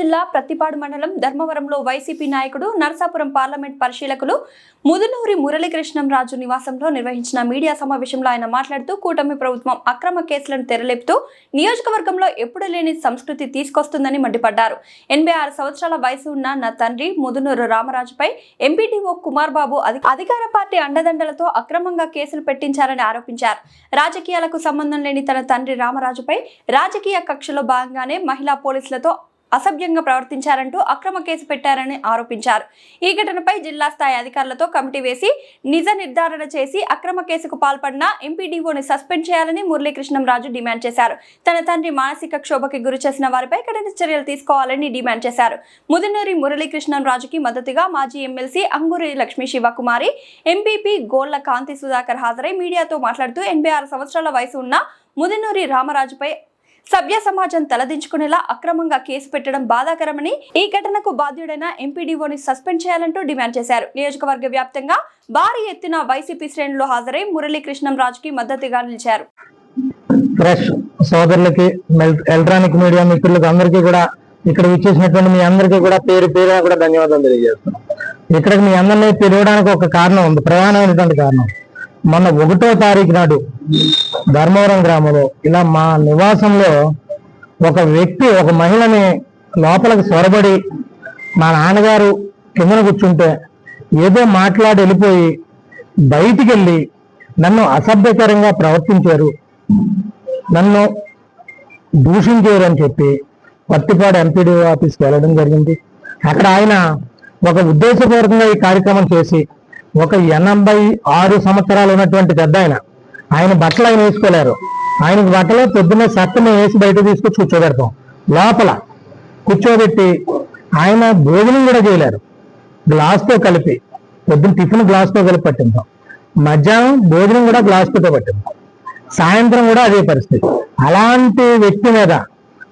జిల్లా ప్రతిపాడు మండలం ధర్మవరంలో వైసీపీ నాయకుడు నరసాపురం పార్లమెంట్ పరిశీలకులు ముదునూరి మురళీకృష్ణంరాజు నివాసంలో నిర్వహించిన మీడియా సమావేశంలో ఆయన మాట్లాడుతూ కూటమి ప్రభుత్వం అక్రమ కేసులను తెరలేపుతూ నియోజకవర్గంలో ఎప్పుడు లేని సంస్కృతి తీసుకొస్తుందని మండిపడ్డారు. ఎనభై ఆరు సంవత్సరాల వయసు ఉన్న నా తండ్రి ముదునూరు రామరాజుపై ఎంపీటీఓ కుమార్ బాబు అధికార పార్టీ అండదండలతో అక్రమంగా కేసులు పెట్టించారని ఆరోపించారు. రాజకీయాలకు సంబంధం లేని తన తండ్రి రామరాజుపై రాజకీయ కక్షలో భాగంగానే మహిళా పోలీసులతో అసభ్యంగా ప్రవర్తించారంటూ అక్రమ కేసు పెట్టారని ఆరోపించారు. ఈ ఘటనపై జిల్లా స్థాయి అధికారులతో కమిటీ వేసి నిజ నిర్ధారణ చేసి అక్రమ కేసుకు పాల్పడిన ఎంపీడీఓని సస్పెండ్ చేయాలని మురళీకృష్ణంరాజు డిమాండ్ చేశారు. తన తండ్రి మానసిక క్షోభకి గురి చేసిన వారిపై కఠిన చర్యలు తీసుకోవాలని డిమాండ్ చేశారు. ముదునూరి మురళీకృష్ణంరాజుకి మద్దతుగా మాజీ ఎమ్మెల్సీ అంగూరి లక్ష్మీ శివకుమారి ఎంపీపీ గోళ్ళ కాంతి సుధాకర్ హాజరై మీడియాతో మాట్లాడుతూ ఎనభై ఆరు సంవత్సరాల వయసు ఉన్న ముదినూరి రామరాజుపై సభ్య సమాజం తలదించుకునేలా అక్రమంగా కేసు పెట్టడం బాధాకరమని ఈ ఘటనకు బాధ్యుడైన ఎంపీడీఓని సస్పెండ్ చేయాలంటూ డిమాండ్ చేశారు. నియోజకవర్గ వ్యాప్తంగా భారీ ఎత్తున వైసీపీ శ్రేణులు హాజరై మురళీకృష్ణం రాజుకి మద్దతుగా నిలిచారు. ప్రెస్ సోదరులకి ఎలక్ట్రానిక్ మీడియా మిత్రులకు అందరికీ కూడా ఇక్కడ ఇచ్చేసినటువంటి మీ అందరికీ కూడా పేరు పేరు కూడా ధన్యవాదాలు తెలియజేస్తున్నాం. ఇక్కడికి మీ అందరినీ పిలవడానికి ఒక కారణం ఉంది. ప్రధానమైనటువంటి కారణం. మొన్న ఒకటో తారీఖు నాడు ధర్మవరం గ్రామంలో ఇలా మా నివాసంలో ఒక వ్యక్తి ఒక మహిళని లోపలికి సొరబడి మా నాన్నగారు కిందన కూర్చుంటే ఏదో మాట్లాడి వెళ్ళిపోయి బయటికి వెళ్ళి నన్ను అసభ్యకరంగా ప్రవర్తించారు. నన్ను దూషించారు అని చెప్పి పత్తిపాడు ఎంపీడీ ఆఫీస్కి వెళ్ళడం జరిగింది. అక్కడ ఆయన ఒక ఉద్దేశపూర్వకంగా ఈ కార్యక్రమం చేసి ఒక ఎనభై ఆరు సంవత్సరాలు ఉన్నటువంటి పెద్ద ఆయన. ఆయన బట్టలు ఆయన వేసుకోలేరు. ఆయనకి బట్టలు పొద్దున్నే సత్తమే వేసి బయట తీసుకొచ్చి కూర్చోబెడతాం. లోపల కూర్చోబెట్టి ఆయన భోజనం కూడా చేయలేరు. గ్లాస్తో కలిపి పొద్దున్న టిఫిన్ గ్లాస్తో కలిపి పట్టిందాం మధ్యాహ్నం భోజనం కూడా గ్లాస్తో పట్టిందాం సాయంత్రం కూడా అదే పరిస్థితి. అలాంటి వ్యక్తి మీద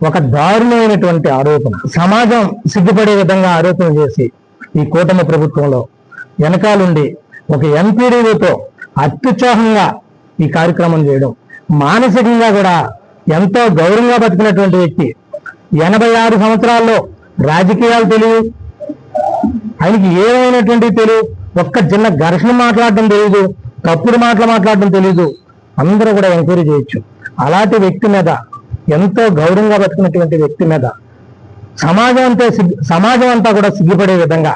ఒక దారుణమైనటువంటి ఆరోపణ. సమాజం సిగ్గుపడే విధంగా ఆరోపణ చేసి ఈ కూటమి ప్రభుత్వంలో వెనకాలండి. ఒక ఎంపీడీతో అత్యుత్సాహంగా ఈ కార్యక్రమం చేయడం. మానసికంగా కూడా ఎంతో గౌరవంగా బతికినటువంటి వ్యక్తి. ఎనభై ఆరు సంవత్సరాల్లో రాజకీయాలు తెలియదు ఆయనకి ఏమైనటువంటి తెలియదు. ఒక్క చిన్న ఘర్షణ మాట్లాడడం తెలియదు. తప్పుడు మాటలు మాట్లాడడం తెలియదు. అందరూ కూడా ఎంక్వైరీ చేయొచ్చు. అలాంటి వ్యక్తి మీద ఎంతో గౌరవంగా బతికినటువంటి వ్యక్తి మీద సమాజం అంతా సమాజం అంతా కూడా సిగ్గుపడే విధంగా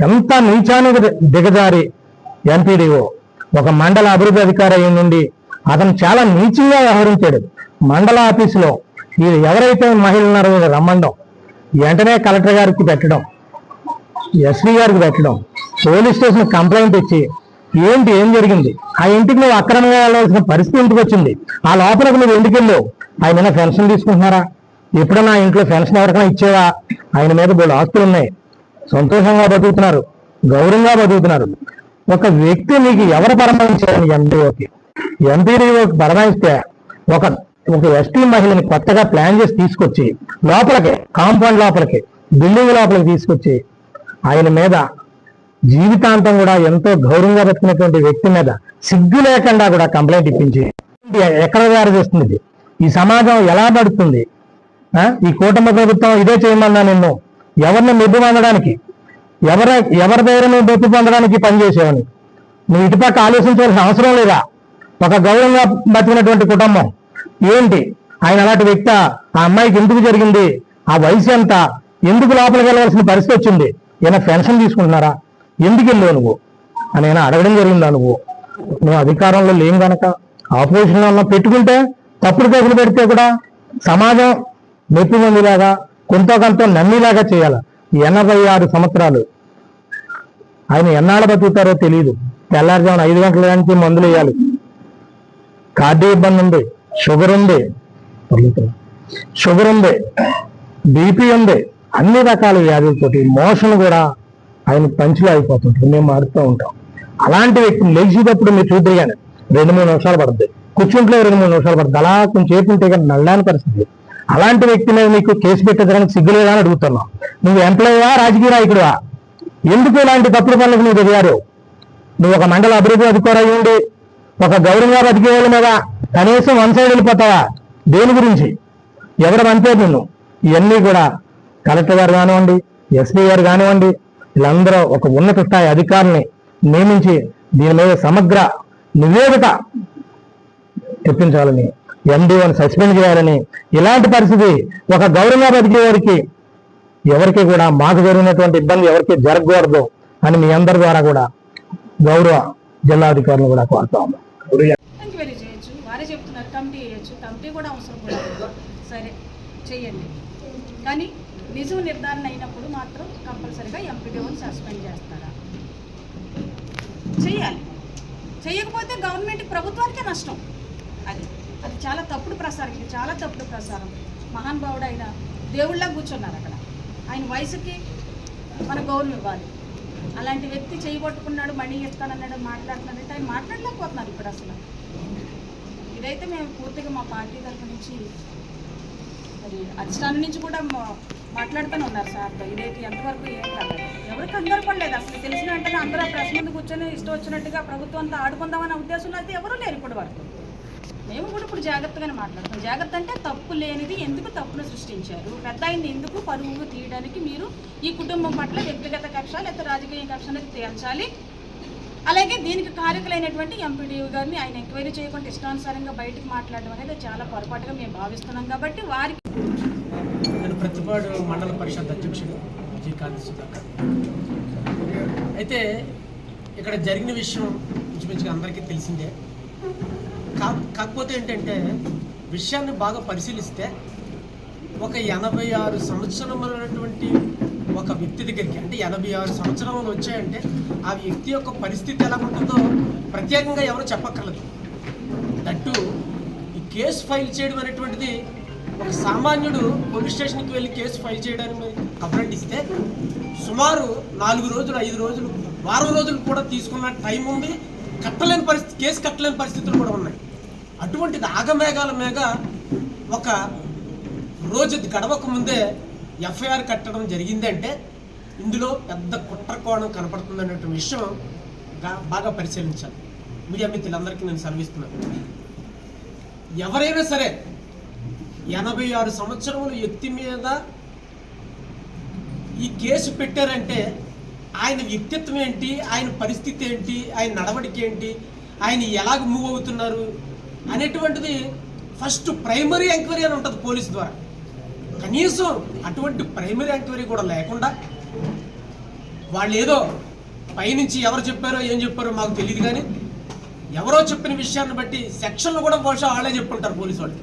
ఎంత నీచానికి దిగజారి ఎంపీడీఓ ఒక మండల అభివృద్ధి అధికారి నుండి అతను చాలా నీచంగా వ్యవహరించాడు. మండల ఆఫీసులో ఈ ఎవరైతే మహిళలు ఉన్నారో రమ్మండం వెంటనే కలెక్టర్ గారికి పెట్టడం ఎస్పీ గారికి పెట్టడం పోలీస్ స్టేషన్ కంప్లైంట్ ఇచ్చి ఏంటి ఏం జరిగింది? ఆ ఇంటికి నువ్వు అక్రమంగా వెళ్ళవలసిన పరిస్థితి ఇంటికి వచ్చింది? ఆ లోపలికి నువ్వు ఎందుకు వెళ్ళావు? ఆయన ఏమైనా పెన్షన్ తీసుకుంటున్నారా? ఎప్పుడైనా ఇంట్లో పెన్షన్ ఎవరికైనా ఇచ్చేవా? ఆయన మీద బోళ్ళు ఆస్తులు ఉన్నాయి సంతోషంగా బతుకుతున్నారు గౌరవంగా బతుకుతున్నారు. ఒక వ్యక్తి నీకు ఎవరు పరమాయించారని ఎంపీఓకి ఎంపీడీఓకి పరమాయిస్తే ఒక ఒక ఎస్టీ మహిళని కొత్తగా ప్లాన్ చేసి తీసుకొచ్చి లోపలికి కాంపౌండ్ లోపలికి బిల్డింగ్ లోపలికి తీసుకొచ్చి ఆయన మీద జీవితాంతం కూడా ఎంతో గౌరవంగా బతికినటువంటి వ్యక్తి మీద సిగ్గు లేకుండా కూడా కంప్లైంట్ ఇప్పించి ఎక్కడ తయారు చేస్తుంది ఈ సమాజం ఎలా పడుతుంది ఈ కూటమి ప్రభుత్వం ఇదే చేయమన్నా నిన్ను ఎవరిని మెప్పు పొందడానికి? ఎవరి ఎవరి దగ్గర నువ్వు మెప్పు పొందడానికి పనిచేసేవని నువ్వు ఇటుపక్క ఆలోచించాల్సిన అవసరం లేదా? ఒక గౌరవంగా బతికినటువంటి కుటుంబం ఏంటి? ఆయన అలాంటి వ్యక్తి ఆ అమ్మాయికి ఎందుకు జరిగింది? ఆ వయసు ఎంత? ఎందుకు లోపలికి వెళ్ళవలసిన పరిస్థితి వచ్చింది? ఏమైనా పెన్షన్ తీసుకుంటున్నారా? ఎందుకు వెళ్ళావు నువ్వు? అని ఆయన అడగడం జరిగిందా నువ్వు? నువ్వు అధికారంలో లేం గనక ఆపోజిషన్లో పెట్టుకుంటే తప్పుడు కేసులు పెడితే కూడా సమాజం మెప్పు పొందేలాగా కొంత కొంత నమ్మిలాగా చేయాలి. ఎనభై ఆరు సంవత్సరాలు. ఆయన ఎన్నాళ్ళు బతుకుతారో తెలియదు తెల్లారుజామున ఐదు గంటల నుంచి మందులు వేయాలి. కార్డీ ఇబ్బంది ఉంది. షుగర్ ఉంది. షుగర్ ఉంది. బీపీ ఉంది. అన్ని రకాల వ్యాధులతోటి మోషన్ కూడా ఆయన పంచులు అయిపోతుంటారు మేము మారుతూ ఉంటాం. అలాంటి వ్యక్తిని లేచేటప్పుడు మీరు చూద్దరు కానీ రెండు మూడు నిమిషాలు పడుతుంది కూర్చుంట్లో రెండు మూడు నిమిషాలు పడుతుంది అలా కొంచెం సేపు ఉంటే కానీ నల్లాని పరిస్థితి. అలాంటి వ్యక్తి మీద నీకు కేసు పెట్టడానికి సిగ్గులేదా అని అడుగుతున్నావు నువ్వు ఎంప్లాయీవా రాజకీయ నాయకుడివా? ఎందుకు ఇలాంటి తప్పుడు పనులకు నువ్వు దిగారు? నువ్వు ఒక మండల అభివృద్ధి అధికారి ఉండి ఒక గౌరవంగా బతికే వాళ్ళ మీద కనీసం వన్ సైడ్ వెళ్ళిపోతావా? దేని గురించి? ఎవరు అంతే నిన్ను? ఇవన్నీ కూడా కలెక్టర్ గారు కానివ్వండి ఎస్పీ గారు కానివ్వండి వీళ్ళందరూ ఒక ఉన్నత స్థాయి అధికారిని నియమించి దీని మీద సమగ్ర నివేదిక తెప్పించాలని ఎండిఓని సస్పెండ్ చేయాలని. ఇలాంటి పరిస్థితి ఒక గౌరవంగా బతికే వారికి ఎవరికి కూడా మాకు జరిగినటువంటి ఇబ్బంది ఎవరికి జరగకూడదు అని మీ అందరి ద్వారా కూడా గౌరవ జిల్లా అధికారులు కూడా కోరుతా ఉన్నాం వారే చెప్తున్నారు కమిటీ వేయచ్చు. కమిటీ కూడా అవసరం కూడా సరే చేయండి కానీ నిజం నిర్ధారణ అయినప్పుడు మాత్రం కంపల్సరీగా ఎంపీడీఓని సస్పెండ్ చేస్తారా? చేయాలి చేయకపోతే గవర్నమెంట్ ప్రభుత్వానికే నష్టం. అది. అది చాలా తప్పుడు ప్రసారం ఇది చాలా తప్పుడు ప్రసారం. మహానుభావుడు ఆయన దేవుళ్ళ కూర్చున్నారు అక్కడ. ఆయన వయసుకి మన గౌరవం ఇవ్వాలి. అలాంటి వ్యక్తి చేయబట్టుకున్నాడు మనీ ఇస్తానన్నాడు మాట్లాడుతున్నాడంటే ఆయన మాట్లాడలేకపోతున్నారు ఇప్పుడు అసలు. ఇదైతే మేము పూర్తిగా మా పార్టీ తరఫు నుంచి మరి అధిష్టానం నుంచి కూడా మాట్లాడుతూనే ఉన్నారు సార్. ఇదైతే ఎంతవరకు ఏం కాదు. ఎవరికి అందరూ పడలేదు అసలు. తెలిసిన వెంటనే అందరూ ప్రశ్న ప్రెస్ ముందు కూర్చొని ఇష్టం వచ్చినట్టుగా ప్రభుత్వంతో ఆడుకుందామనే ఉద్దేశంలో అయితే ఎవరూ లేరు ఇప్పటి వరకు మేము కూడా ఇప్పుడు జాగ్రత్తగానే మాట్లాడతాం. జాగ్రత్త అంటే తప్పు లేనిది ఎందుకు తప్పును సృష్టించారు? పెద్ద అయింది ఎందుకు పరువు తీయడానికి మీరు ఈ కుటుంబం పట్ల వ్యక్తిగత కక్ష లేదా రాజకీయ కక్ష అనేది తేల్చాలి? అలాగే దీనికి కారకులైనటువంటి ఎంపీడీఓ గారిని ఆయన ఎంక్వైరీ చేయకుండా ఇష్టానుసారంగా బయటకు మాట్లాడడం అనేది చాలా పొరపాటుగా మేము భావిస్తున్నాం కాబట్టి వారికి నేను ప్రతిపాడు మండల పరిషత్ అధ్యక్షుడు విజయకాంత్ సుధాకర్ అయితే ఇక్కడ జరిగిన విషయం ఇంచుమించుగా అందరికీ తెలిసిందే. కాకపోతే ఏంటంటే విషయాన్ని బాగా పరిశీలిస్తే ఒక ఎనభై ఆరు సంవత్సరములైనటువంటి ఒక వ్యక్తి దగ్గరికి అంటే ఎనభై ఆరు సంవత్సరములు వచ్చాయంటే ఆ వ్యక్తి యొక్క పరిస్థితి ఎలా ఉంటుందో ప్రత్యేకంగా ఎవరు చెప్పక్కర్లేదు. దట్టు ఈ కేసు ఫైల్ చేయడం అనేటువంటిది ఒక సామాన్యుడు పోలీస్ స్టేషన్కి వెళ్ళి కేసు ఫైల్ చేయడానికి కంప్లైంట్ ఇస్తే సుమారు నాలుగు రోజులు ఐదు రోజులు వారం రోజులు కూడా తీసుకున్న టైం ఉంది. కట్టలేని పరిస్థితి కేసు కట్టలేని పరిస్థితులు కూడా ఉన్నాయి. అటువంటిది ఆగమేఘాల మీద ఒక రోజు గడవక ముందే ఎఫ్ఐఆర్ కట్టడం జరిగిందంటే ఇందులో పెద్ద కుట్ర కోణం కనపడుతుందనే విషయం బాగా పరిశీలించాలి. మీడియా మిత్రులందరికీ నేను సెలవిస్తున్నాను. ఎవరైనా సరే ఎనభై ఆరు సంవత్సరముల వ్యక్తి మీద ఈ కేసు పెట్టారంటే ఆయన వ్యక్తిత్వం ఏంటి? ఆయన పరిస్థితి ఏంటి? ఆయన నడవడిక ఏంటి? ఆయన ఎలాగ మూవ్ అవుతున్నారు? అనేటువంటిది ఫస్ట్ ప్రైమరీ ఎంక్వైరీ అని ఉంటుంది పోలీస్ ద్వారా. కనీసం అటువంటి ప్రైమరీ ఎంక్వైరీ కూడా లేకుండా వాళ్ళు ఏదో పైనుంచి ఎవరు చెప్పారో ఏం చెప్పారో మాకు తెలియదు కానీ ఎవరో చెప్పిన విషయాన్ని బట్టి సెక్షన్లు కూడా బహుశా వాళ్ళే చెప్పుకుంటారు పోలీసు వాళ్ళు.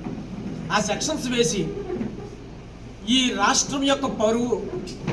ఆ సెక్షన్స్ వేసి ఈ రాష్ట్రం యొక్క పరువు